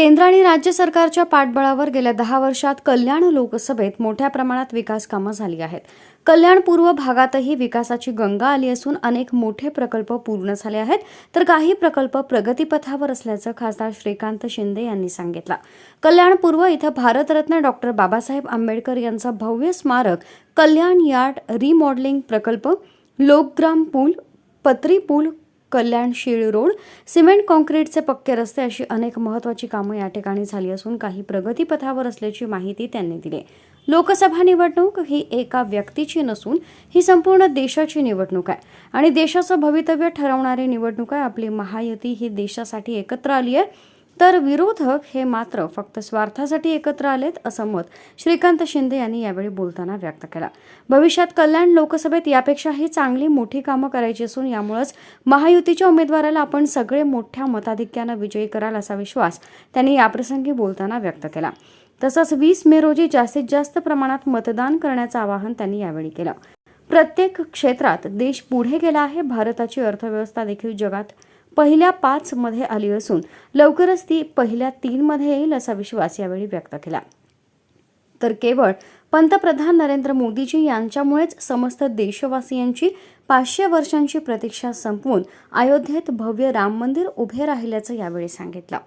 केंद्र आणि राज्य सरकारच्या पाठबळावर गेल्या दहा वर्षात कल्याण लोकसभेत मोठ्या प्रमाणात विकास कामं झाली आहेत. कल्याण पूर्व भागातही विकासाची गंगा आली असून अनेक मोठे प्रकल्प पूर्ण झाले आहेत. तर काही प्रकल्प प्रगतीपथावर असल्याचं खासदार श्रीकांत शिंदे यांनी सांगितलं. कल्याण पूर्व इथं भारतरत्न डॉक्टर बाबासाहेब आंबेडकर यांचं भव्य स्मारक कल्याण यार्ड रिमॉडेलिंग प्रकल्प लोकग्राम पूल पत्री पूल कल्याण शिळ रोड. सिमेंट कॉन्क्रीटचे पक्के रस्ते अशी अनेक महत्त्वाची कामं या ठिकाणी झाली असून काही प्रगतीपथावर असल्याची माहिती त्यांनी दिली. लोकसभा निवडणूक ही एका व्यक्तीची नसून ही संपूर्ण देशाची निवडणूक आहे. आणि देशाचं भवितव्य ठरवणारी निवडणूक आहे. आपली महायुती ही देशासाठी एकत्र आली आहे. तर विरोधक हे मात्र फक्त स्वार्थासाठी एकत्र आलेत असं मत श्रीकांत शिंदे यांनी यावेळी बोलताना व्यक्त केला. भविष्यात कल्याण लोकसभेत यापेक्षाही चांगली मोठी कामं करायची असून यामुळेच महायुतीच्या उमेदवाराला आपण सगळे मोठ्या मताधिक्यानं विजयी कराल असा विश्वास त्यांनी याप्रसंगी बोलताना व्यक्त केला. तसंच वीस मे रोजी जास्तीत जास्त प्रमाणात मतदान करण्याचं आवाहन त्यांनी यावेळी केलं. प्रत्येक क्षेत्रात देश पुढे गेला आहे भारताची अर्थव्यवस्था देखील जगात पहिल्या पाचमध्ये आली असून लवकरच ती पहिल्या तीनमध्ये येईल असा विश्वास यावेळी व्यक्त केला. तर केवळ पंतप्रधान नरेंद्र मोदीजी यांच्यामुळेच समस्त देशवासियांची पाचशे वर्षांची प्रतीक्षा संपवून अयोध्येत भव्य राम मंदिर उभे राहिल्याचं यावेळी सांगितलं.